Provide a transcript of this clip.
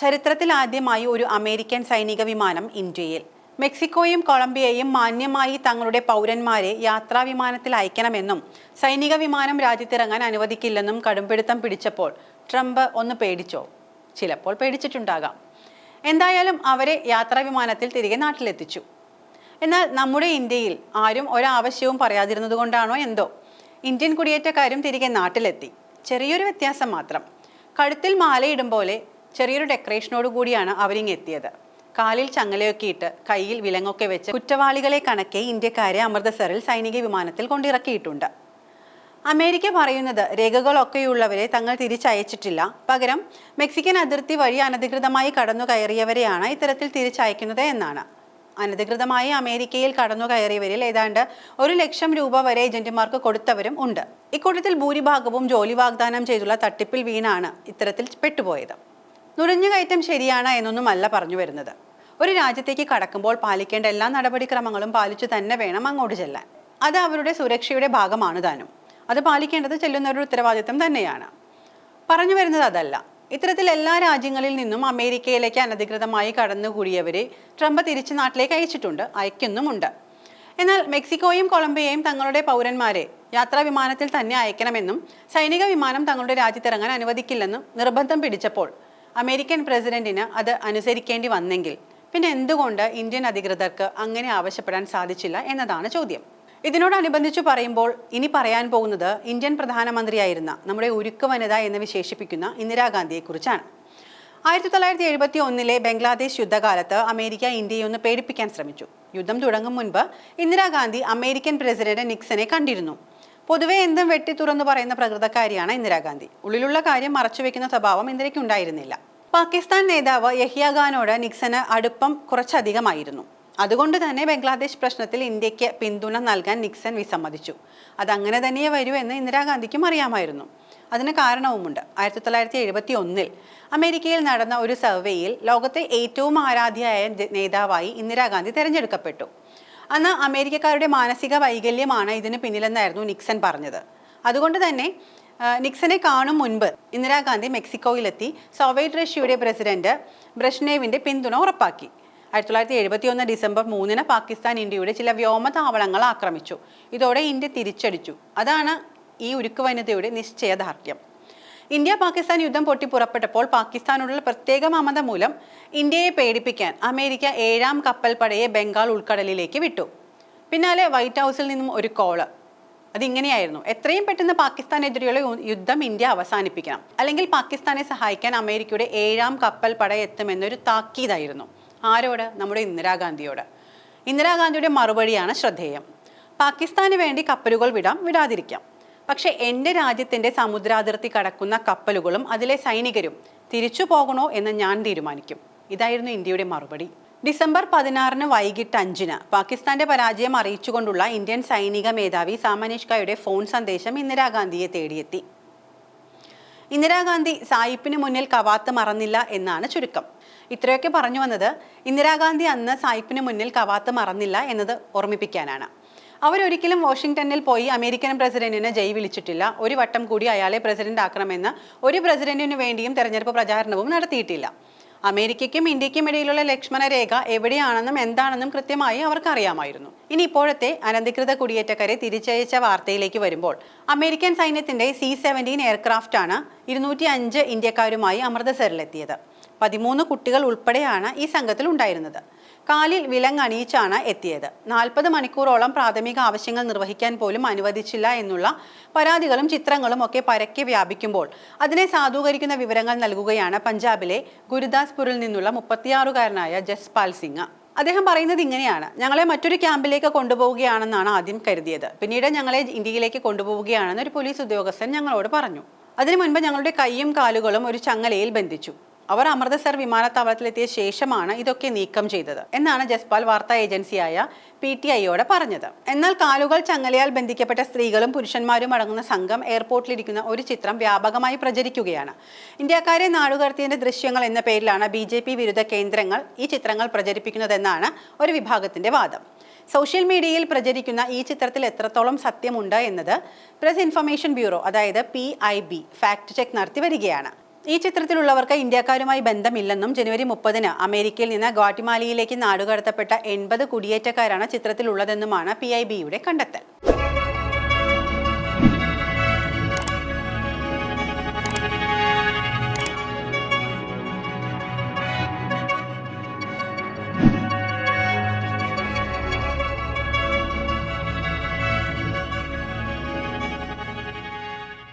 ചരിത്രത്തിൽ ആദ്യമായി ഒരു അമേരിക്കൻ സൈനിക വിമാനം ഇന്ത്യയിൽ. മെക്സിക്കോയും കൊളംബിയയും മാന്യമായി തങ്ങളുടെ പൗരന്മാരെ യാത്രാ വിമാനത്തിൽ അയക്കണമെന്നും സൈനിക വിമാനം രാജ്യത്തിറങ്ങാൻ അനുവദിക്കില്ലെന്നും കടുംപിടുത്തം പിടിച്ചപ്പോൾ ട്രംപ് ഒന്ന് പേടിച്ചോ? ചിലപ്പോൾ പേടിച്ചിട്ടുണ്ടാകാം. എന്തായാലും അവരെ യാത്രാ വിമാനത്തിൽ തിരികെ നാട്ടിലെത്തിച്ചു. എന്നാൽ നമ്മുടെ ഇന്ത്യയിൽ ആരും ഒരാവശ്യവും പറയാതിരുന്നതുകൊണ്ടാണോ എന്തോ? ഇന്ത്യൻ കുടിയേറ്റക്കാരും തിരികെ നാട്ടിലെത്തി. ചെറിയൊരു വ്യത്യാസം മാത്രം. കഴുത്തിൽ മാലയിടും പോലെ ചെറിയൊരു ഡെക്കറേഷനോട് കൂടിയാണ് അവരിങ് എത്തിയത്. കാലിൽ ചങ്ങലയൊക്കെ ഇട്ട് കയ്യിൽ വിലങ്ങൊക്കെ വെച്ച് കുറ്റവാളികളെ കണക്കെ ഇന്ത്യക്കാരെ അമൃതസറിൽ സൈനിക വിമാനത്തിൽ കൊണ്ടിറക്കിയിട്ടുണ്ട്. അമേരിക്ക പറയുന്നത് രേഖകളൊക്കെയുള്ളവരെ തങ്ങൾ തിരിച്ചയച്ചിട്ടില്ല. പകരം മെക്സിക്കൻ അതിർത്തി വഴി അനധികൃതമായി കടന്നു കയറിയവരെയാണ് ഇത്തരത്തിൽ തിരിച്ചയക്കുന്നത് എന്നാണ്. അനധികൃതമായി അമേരിക്കയിൽ കടന്നു കയറിയവരിൽ ഏതാണ്ട് ഒരു ലക്ഷം രൂപ വരെ ഏജന്റുമാർക്ക് കൊടുത്തവരും ഉണ്ട്. ഇക്കൂട്ടത്തിൽ ഭൂരിഭാഗവും ജോലി വാഗ്ദാനം ചെയ്തുള്ള തട്ടിപ്പിൽ വീണാണ് ഇത്തരത്തിൽ പെട്ടുപോയത്. നുഴഞ്ഞുകയറ്റം ശരിയാണ് എന്നൊന്നുമല്ല പറഞ്ഞു വരുന്നത്. ഒരു രാജ്യത്തേക്ക് കടക്കുമ്പോൾ പാലിക്കേണ്ട എല്ലാ നടപടിക്രമങ്ങളും പാലിച്ചു തന്നെ വേണം അങ്ങോട്ട് ചെല്ലാൻ. അത് അവരുടെ സുരക്ഷയുടെ ഭാഗമാണ് താനും. അത് പാലിക്കേണ്ടത് ചെല്ലുന്നവരുടെ ഉത്തരവാദിത്തം തന്നെയാണ്. പറഞ്ഞു വരുന്നത് അതല്ല. ഇത്തരത്തിൽ എല്ലാ രാജ്യങ്ങളിൽ നിന്നും അമേരിക്കയിലേക്ക് അനധികൃതമായി കടന്നുകൂടിയവരെ ട്രംപ് തിരിച്ച് നാട്ടിലേക്ക് അയച്ചിട്ടുണ്ട് അയക്കുന്നുമുണ്ട്. എന്നാൽ മെക്സിക്കോയും കൊളംബിയയും തങ്ങളുടെ പൗരന്മാരെ യാത്രാ വിമാനത്തിൽ തന്നെ അയക്കണമെന്നും സൈനിക വിമാനം തങ്ങളുടെ രാജ്യത്തിറങ്ങാൻ അനുവദിക്കില്ലെന്നും നിർബന്ധം പിടിച്ചപ്പോൾ അമേരിക്കൻ പ്രസിഡന്റിന് അത് അനുസരിക്കേണ്ടി വന്നെങ്കിൽ പിന്നെ എന്തുകൊണ്ട് ഇന്ത്യൻ അധികൃതർക്ക് അങ്ങനെ ആവശ്യപ്പെടാൻ സാധിച്ചില്ല എന്നതാണ് ചോദ്യം. ഇതിനോടനുബന്ധിച്ച് പറയുമ്പോൾ ഇനി പറയാൻ പോകുന്നത് ഇന്ത്യൻ പ്രധാനമന്ത്രിയായിരുന്ന നമ്മുടെ ഉരുക്ക് വനിത എന്ന് വിശേഷിപ്പിക്കുന്ന ഇന്ദിരാഗാന്ധിയെക്കുറിച്ചാണ്. ആയിരത്തി തൊള്ളായിരത്തി എഴുപത്തി ഒന്നിലെ ബംഗ്ലാദേശ് യുദ്ധകാലത്ത് അമേരിക്ക ഇന്ത്യയെ ഒന്ന് പേടിപ്പിക്കാൻ ശ്രമിച്ചു. യുദ്ധം തുടങ്ങും മുൻപ് ഇന്ദിരാഗാന്ധി അമേരിക്കൻ പ്രസിഡന്റ് നിക്സനെ കണ്ടിരുന്നു. പൊതുവെ എന്തും വെട്ടി തുറന്നു പറയുന്ന പ്രകൃതക്കാരിയാണ് ഇന്ദിരാഗാന്ധി ഉള്ളിലുള്ള കാര്യം മറച്ചു വെക്കുന്ന സ്വഭാവം ഇന്ദിരയ്ക്ക് ഉണ്ടായിരുന്നില്ല. പാകിസ്ഥാൻ നേതാവ് യഹിയ ഖാനോട് നിക്സന് അടുപ്പം കുറച്ചധികമായിരുന്നു. അതുകൊണ്ട് തന്നെ ബംഗ്ലാദേശ് പ്രശ്നത്തിൽ ഇന്ത്യയ്ക്ക് പിന്തുണ നൽകാൻ നിക്സൺ വിസമ്മതിച്ചു. അതങ്ങനെ തന്നെയേ വരൂ എന്ന് ഇന്ദിരാഗാന്ധിക്കും അറിയാമായിരുന്നു. അതിന് കാരണവുമുണ്ട്. ആയിരത്തി തൊള്ളായിരത്തി എഴുപത്തി ഒന്നിൽ അമേരിക്കയിൽ നടന്ന ഒരു സർവേയിൽ ലോകത്തെ ഏറ്റവും ആരാധ്യയായ നേതാവായി ഇന്ദിരാഗാന്ധി തെരഞ്ഞെടുക്കപ്പെട്ടു. അന്ന് അമേരിക്കക്കാരുടെ മാനസിക വൈകല്യമാണ് ഇതിന് പിന്നിലെന്നായിരുന്നു നിക്സൺ പറഞ്ഞത്. അതുകൊണ്ട് തന്നെ നിക്സനെ കാണും മുൻപ് ഇന്ദിരാഗാന്ധി മെക്സിക്കോയിലെത്തി സോവിയറ്റ് റഷ്യയുടെ പ്രസിഡന്റ് ബ്രഷ്നേവിന്റെ പിന്തുണ ഉറപ്പാക്കി. ആയിരത്തി തൊള്ളായിരത്തി എഴുപത്തി ഒന്ന് ഡിസംബർ മൂന്നിന് പാകിസ്ഥാൻ ഇന്ത്യയുടെ ചില വ്യോമതാവളങ്ങൾ ആക്രമിച്ചു. ഇതോടെ ഇന്ത്യ തിരിച്ചടിച്ചു. അതാണ് ഈ ഉരുക്കു വനിതയുടെ നിശ്ചയദാർഢ്യം. ഇന്ത്യ പാകിസ്ഥാൻ യുദ്ധം പൊട്ടി പുറപ്പെട്ടപ്പോൾ പാകിസ്ഥാനോടുള്ള പ്രത്യേക മമത മൂലം ഇന്ത്യയെ പേടിപ്പിക്കാൻ അമേരിക്ക ഏഴാം കപ്പൽ പടയെ ബംഗാൾ ഉൾക്കടലിലേക്ക് വിട്ടു. പിന്നാലെ വൈറ്റ് ഹൗസിൽ നിന്നും ഒരു കോൾ. അതിങ്ങനെയായിരുന്നു. എത്രയും പെട്ടെന്ന് പാകിസ്ഥാനെതിരെയുള്ള യുദ്ധം ഇന്ത്യ അവസാനിപ്പിക്കണം. അല്ലെങ്കിൽ പാകിസ്ഥാനെ സഹായിക്കാൻ അമേരിക്കയുടെ ഏഴാം കപ്പൽ പട എത്തുമെന്നൊരു താക്കീതായിരുന്നു. ആരോട്? നമ്മുടെ ഇന്ദിരാഗാന്ധിയോട്. ഇന്ദിരാഗാന്ധിയുടെ മറുപടിയാണ് ശ്രദ്ധേയം. പാകിസ്ഥാന് വേണ്ടി കപ്പലുകൾ വിടാം വിടാതിരിക്കാം. പക്ഷേ എന്റെ രാജ്യത്തിന്റെ സമുദ്രാതിർത്തി കടക്കുന്ന കപ്പലുകളും അതിലെ സൈനികരും തിരിച്ചു പോകണോ എന്ന് ഞാൻ തീരുമാനിക്കും. ഇതായിരുന്നു ഇന്ത്യയുടെ മറുപടി. ഡിസംബർ പതിനാറിന് വൈകിട്ട് അഞ്ചിന് പാകിസ്ഥാന്റെ പരാജയം അറിയിച്ചുകൊണ്ടുള്ള ഇന്ത്യൻ സൈനിക മേധാവി സാമനിഷ്കയുടെ ഫോൺ സന്ദേശം ഇന്ദിരാഗാന്ധിയെ തേടിയെത്തി. ഇന്ദിരാഗാന്ധി സായിപ്പിന് മുന്നിൽ കവാത്ത് മറന്നില്ല എന്നാണ് ചുരുക്കം. ഇത്രയൊക്കെ പറഞ്ഞു വന്നത് ഇന്ദിരാഗാന്ധി അന്ന് സായിപ്പിന് മുന്നിൽ കവാത്ത് മറന്നില്ല എന്നത് ഓർമ്മിപ്പിക്കാനാണ്. അവരൊരിക്കലും വാഷിംഗ്ടണിൽ പോയി അമേരിക്കൻ പ്രസിഡന്റിനെ ജയ് വിളിച്ചിട്ടില്ല. ഒരു വട്ടം കൂടി അയാളെ പ്രസിഡന്റ് ആക്കണമെന്ന് ഒരു പ്രസിഡന്റിനു വേണ്ടിയും തെരഞ്ഞെടുപ്പ് പ്രചാരണവും നടത്തിയിട്ടില്ല. അമേരിക്കയ്ക്കും ഇന്ത്യയ്ക്കും ഇടയിലുള്ള ലക്ഷ്മണ രേഖ എവിടെയാണെന്നും എന്താണെന്നും കൃത്യമായി അവർക്ക് അറിയാമായിരുന്നു ഇനി ഇപ്പോഴത്തെ അനധികൃത കുടിയേറ്റക്കാരെ തിരിച്ചയച്ച വാർത്തയിലേക്ക് വരുമ്പോൾ അമേരിക്കൻ സൈന്യത്തിന്റെ സി സെവന്റീൻ എയർക്രാഫ്റ്റ് ആണ് ഇരുന്നൂറ്റി അഞ്ച് ഇന്ത്യക്കാരുമായി അമൃതസറിലെത്തിയത്. പതിമൂന്ന് കുട്ടികൾ ഉൾപ്പെടെയാണ് ഈ സംഘത്തിൽ ഉണ്ടായിരുന്നത്. കാലിൽ വിലങ്ങണിയിച്ചാണ് എത്തിയത്. നാൽപ്പത് മണിക്കൂറോളം പ്രാഥമിക ആവശ്യങ്ങൾ നിർവഹിക്കാൻ പോലും അനുവദിച്ചില്ല എന്നുള്ള പരാതികളും ചിത്രങ്ങളും ഒക്കെ പരക്കെ വ്യാപിക്കുമ്പോൾ അതിനെ സാധൂകരിക്കുന്ന വിവരങ്ങൾ നൽകുകയാണ് പഞ്ചാബിലെ ഗുരുദാസ്പൂരിൽ നിന്നുള്ള മുപ്പത്തിയാറുകാരനായ ജസ്പാൽ സിംഗ്. അദ്ദേഹം പറയുന്നത് ഇങ്ങനെയാണ്. ഞങ്ങളെ മറ്റൊരു ക്യാമ്പിലേക്ക് കൊണ്ടുപോവുകയാണെന്നാണ് ആദ്യം കരുതിയത്. പിന്നീട് ഞങ്ങളെ ഇന്ത്യയിലേക്ക് കൊണ്ടുപോവുകയാണെന്ന് ഒരു പോലീസ് ഉദ്യോഗസ്ഥൻ ഞങ്ങളോട് പറഞ്ഞു. അതിനു മുൻപ് ഞങ്ങളുടെ കൈയും കാലുകളും ഒരു ചങ്ങലയിൽ ബന്ധിച്ചു. അവർ അമൃതസർ വിമാനത്താവളത്തിലെത്തിയ ശേഷമാണ് ഇതൊക്കെ നീക്കം ചെയ്തത് എന്നാണ് ജസ്പാൽ വാർത്താ ഏജൻസിയായ പി ടി ഐയോട് പറഞ്ഞത്. എന്നാൽ കാലുകൾ ചങ്ങലയാൽ ബന്ധിക്കപ്പെട്ട സ്ത്രീകളും പുരുഷന്മാരും അടങ്ങുന്ന സംഘം എയർപോർട്ടിലിരിക്കുന്ന ഒരു ചിത്രം വ്യാപകമായി പ്രചരിക്കുകയാണ്. ഇന്ത്യക്കാരെ നാടുകടത്തിയതിന്റെ ദൃശ്യങ്ങൾ എന്ന പേരിലാണ് ബി വിരുദ്ധ കേന്ദ്രങ്ങൾ ഈ ചിത്രങ്ങൾ പ്രചരിപ്പിക്കുന്നതെന്നാണ് ഒരു വിഭാഗത്തിന്റെ വാദം. സോഷ്യൽ മീഡിയയിൽ പ്രചരിക്കുന്ന ഈ ചിത്രത്തിൽ എത്രത്തോളം സത്യമുണ്ട് എന്നത് പ്രസ് ഇൻഫർമേഷൻ ബ്യൂറോ അതായത് പി ഫാക്ട് ചെക്ക് നടത്തി വരികയാണ് ഈ ചിത്രത്തിലുള്ളവർക്ക് ഇന്ത്യക്കാരുമായി ബന്ധമില്ലെന്നും ജനുവരി മുപ്പതിന് അമേരിക്കയിൽ നിന്ന് ഗാട്ടിമാലിയിലേക്ക് നാടുകടത്തപ്പെട്ട എൺപത് കുടിയേറ്റക്കാരാണ് ചിത്രത്തിലുള്ളതെന്നുമാണ് പി ഐ ബിയുടെ കണ്ടെത്തൽ.